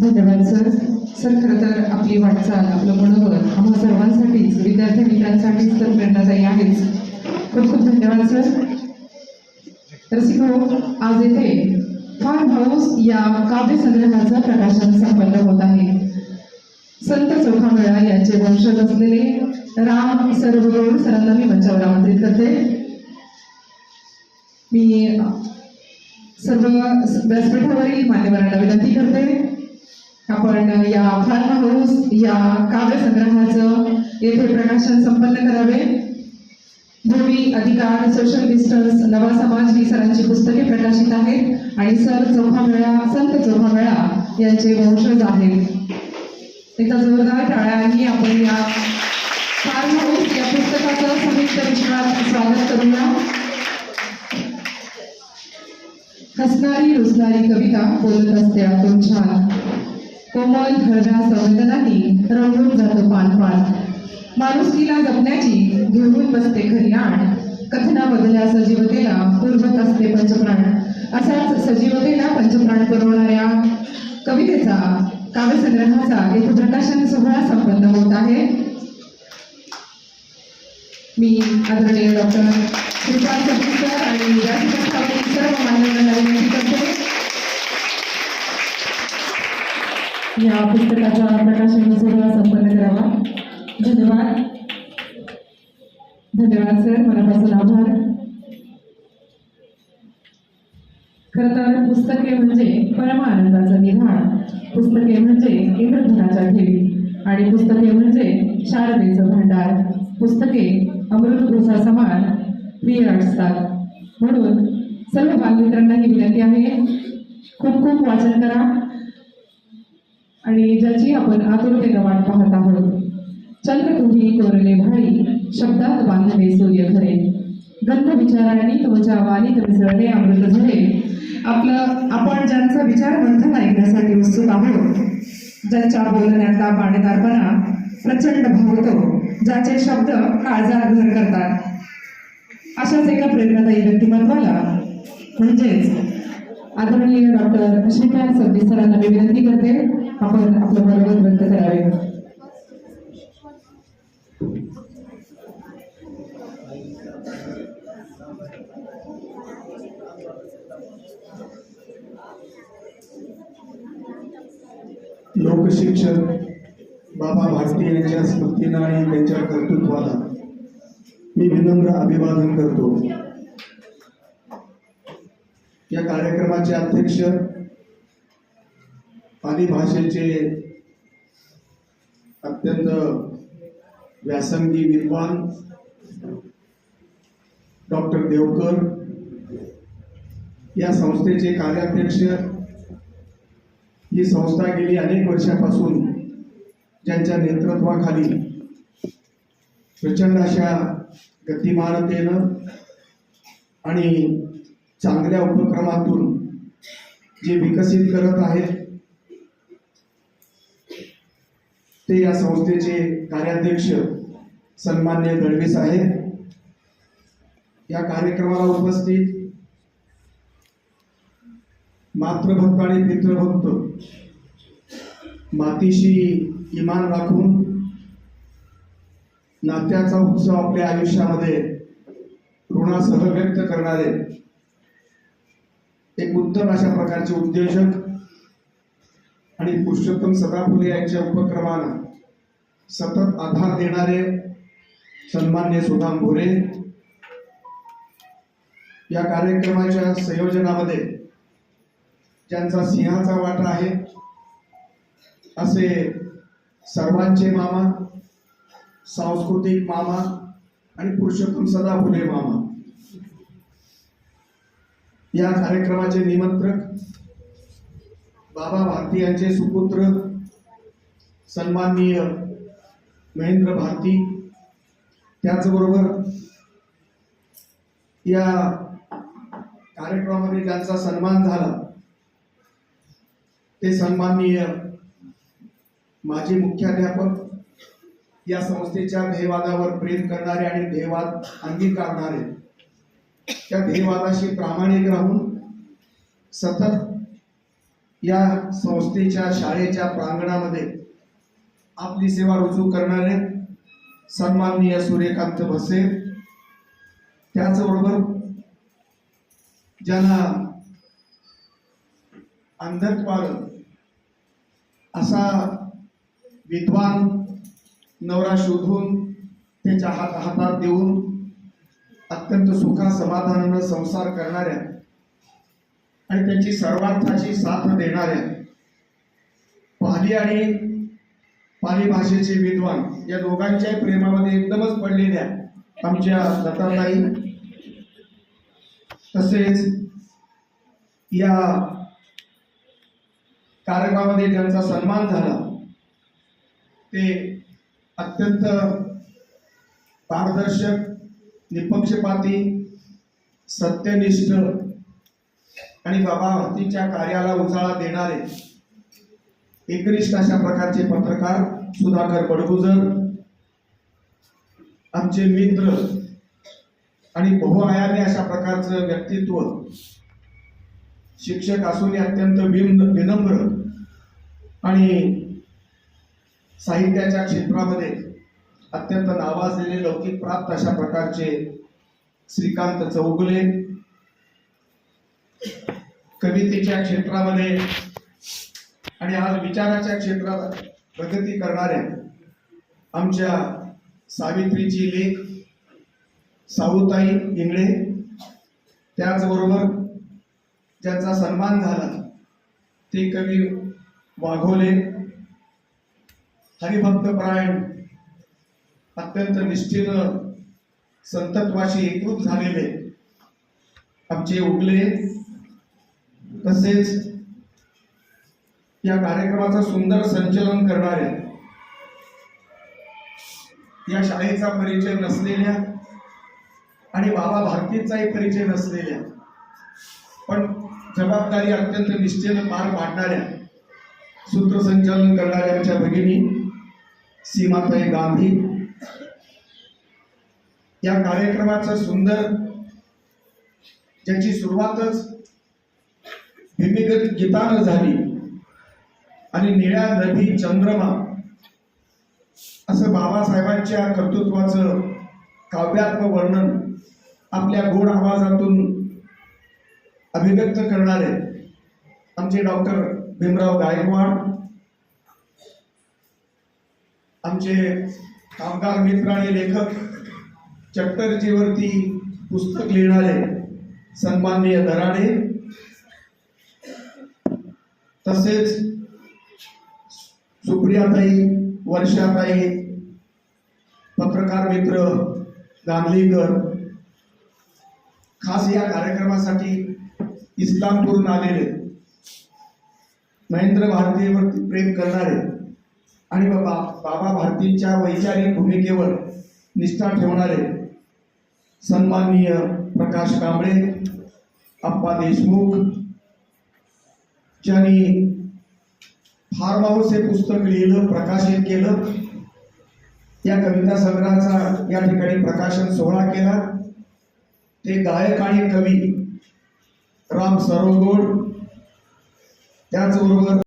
धन्यवाद sir. Sir खरं तर आपली वाटचाल आपलं मनोबल आम्हा सर्वांसाठीच विद्यार्थी मित्रांसाठीच तर प्रेरणादायी आहेच. खूप खूप धन्यवाद सर. रसिको आज येथे फार्म हाऊस या काव्यसंग्रहाचं प्रकाशन संपन्न होत आहे. संत चौखामेळा यांचे वंशज असलेले राम सर्वगौड सरांना मी मंचावर आमंत्रित करते. मी सर्व व्यासपीठावरील मान्यवरांना विनंती करते. आपण या फार्म हाऊस या काव्य संग्रहाचं येथे प्रकाशन संपन्न करावे. भूमी अधिकार सोशल डिस्टन्स नवा समाज ही सरांची पुस्तके प्रकाशित आहेत. आणि सर चोखामेळा संत चोखामेळा यांचे वंशज आहेत. त्याचा जोरदार टाळ्यांनी आपण या फार्म हाऊस या पुस्तकाचं संयुक्त विश्वास स्वागत करूया. हसणारी रुसणारी कविता बोलत असते आपण छान. कोमल हळव्या संवेदनांनी रंगून जातो पानपान माणुसकीला जपण्याची घेऊन बसते खरी आण कथना बदल्या सजीवतेला पूर्वत असते पंचप्राण. असाच सजीवतेला पंचप्राण पुरवणाऱ्या कवितेचा काव्यसंग्रहाचा येथे प्रकाशन सोहळा संपन्न होत आहे. मी आदरणीय डॉक्टर कृपा सर आणि सर्व मान्यवर करते या पुस्तकाचा प्रकाशन सोहळा संपन्न करावा. धन्यवाद. धन्यवाद सर मनापासून आभार खरं तर पुस्तके म्हणजे परमानंदाचं निधान. पुस्तके म्हणजे इंद्रधनाच्या ठेवी आणि पुस्तके म्हणजे शारदेचं भांडार. पुस्तके अमृत समान प्रिय असतात. म्हणून सर्व बालमित्रांना ही विनंती आहे. खूप खूप वाचन करा. आणि ज्याची आपण आतुरतेनं वाट पाहत आहोत चंद्र तुम्ही कोरले भाळी शब्दात बांधले सूर्य खरे. गंध विचारांनी तुमच्या वाणीत मिसळले अमृत झरे आपलं आपण ज्यांचा विचार मंथन ऐकण्यासाठी उत्सुक आहोत ज्यांच्या बोलण्याचा पाणीदारपणा प्रचंड भावतो ज्याचे शब्द काळजात घर करतात. अशाच एका प्रेरणादायी व्यक्तिमत्वाला म्हणजेच आदरणीय डॉक्टर श्रीकांत सबदी सरांना मी विनंती करते आपण आपलं मनोगत व्यक्त करावे. लोकशिक्षक बाबा भारती यांच्या स्मृतींना आणि त्यांच्या कर्तृत्वाला मी विनम्र अभिवादन करतो. या कार्यक्रमाचे अध्यक्ष पाली भाषेचे अत्यंत व्यासंगी विद्वान डॉक्टर देवकर या संस्थेचे कार्याध्यक्ष. ही संस्था गेली अनेक वर्षापासून ज्यांच्या नेतृत्वाखाली प्रचंड अशा गतिमानतेनं आणि चांगल्या उपक्रमातून जे विकसित करत आहेत ते या संस्थेचे कार्याध्यक्ष सन्मान्य दळवे साहेब या कार्यक्रमाला उपस्थित मातृभक्त आणि पितृभक्त मातीशी इमान राखून नात्याचा उत्सव आपल्या आयुष्यामध्ये ऋणासह व्यक्त करणारे उत्तम अशा प्रकारचे उद्योजक आणि पुरुषोत्तम सदा फुले यांच्या उपक्रमाला सतत आधार देणारे सन्मान्य सुदाम भोरे या कार्यक्रमाच्या संयोजनामध्ये ज्यांचा सिंहाचा वाटा आहे असे सर्वांचे मामा सांस्कृतिक मामा आणि पुरुषोत्तम सदाफुले मामा. या कार्यक्रमाचे निमंत्रक बाबा भारती यांचे सुपुत्र सन्माननीय महेंद्र भारती. त्याचबरोबर या कार्यक्रमामध्ये ज्यांचा सन्मान झाला ते सन्माननीय माजी मुख्याध्यापक या संस्थेच्या ध्येयवादावर प्रेम करणारे आणि ध्येयवाद अंगीकारणारे त्या ध्येयवादाशी प्रामाणिक राहून सतत या संस्थेच्या शाळेच्या प्रांगणामध्ये आपली सेवा रुजू करणारे सन्माननीय सूर्यकांत भसे त्याचबरोबर ज्यांना अंधत्वार असा विद्वान नवरा शोधून त्याच्या हात हातात देऊन अत्यंत सुखा समाधानानं संसार करणाऱ्या आणि त्यांची सर्वार्थाची साथ देणाऱ्या पाली आणि पाली भाषेचे विद्वान या दोघांच्या प्रेमामध्ये एकदमच पडलेल्या आमच्या दत्ताताई. तसेच या कार्यक्रमामध्ये ज्यांचा सन्मान झाला ते अत्यंत पारदर्शक निपक्षपाती सत्यनिष्ठ आणि बाबा भक्तीच्या कार्याला उजाळा देणारे एकनिष्ठ अशा प्रकारचे पत्रकार सुधाकर बडगुजर आमचे मित्र आणि बहुआयामी अशा प्रकारचं व्यक्तित्व शिक्षक असून अत्यंत विन विनम्र आणि साहित्याच्या क्षेत्रामध्ये अत्यंत नावाजलेले लौकिक प्राप्त अशा प्रकारचे श्रीकांत चौगुले. कवितेच्या क्षेत्रामध्ये आणि आज विचाराच्या क्षेत्रात प्रगती करणाऱ्या आमच्या सावित्रीची लेख साऊताई इंगळे. त्याचबरोबर ज्यांचा सन्मान झाला ते कवी वाघोले. हरिभक्तपरायण अत्यंत निष्ठेनं संतत्वाशी एकरूप झालेले आमचे उगले तसेच या कार्यक्रमाचं सुंदर संचलन करणारे या शाळेचा परिचय नसलेल्या आणि बाबा भारतीचाही परिचय नसलेल्या पण जबाबदारी अत्यंत निश्चयनं पार पाडणाऱ्या सूत्रसंचालन करणाऱ्या आमच्या भगिनी सीमाताई गांधी या कार्यक्रमाचं सुंदर ज्याची सुरुवातच भूमिगत गीतानं झाली आणि निळ्या नदी चंद्रमा असं बाबासाहेबांच्या कर्तृत्वाचं काव्यात्म वर्णन आपल्या गोड आवाजातून अभिव्यक्त करणारे आमचे डॉक्टर भीमराव गायकवाड आमचे कामगार मित्र आणि लेखक चट्टरजीवरती पुस्तक लिहिणारे सन्माननीय दराडे तसेच सुप्रियाताई वर्षाताई पत्रकार मित्र गांधलीकर खास या कार्यक्रमासाठी इस्लामपूरून आलेले महेंद्र भारतीवरती प्रेम करणारे आणि बाबा बाबा भारतींच्या वैचारिक भूमिकेवर निष्ठा ठेवणारे सन्माननीय प्रकाश कांबळे अप्पा देशमुख ज्यांनी फार्म हाऊस हे पुस्तक लिहिलं प्रकाशित केलं या कविता संग्रहाचा या ठिकाणी प्रकाशन सोहळा केला. ते गायक आणि कवी राम सरोगोड त्याचबरोबर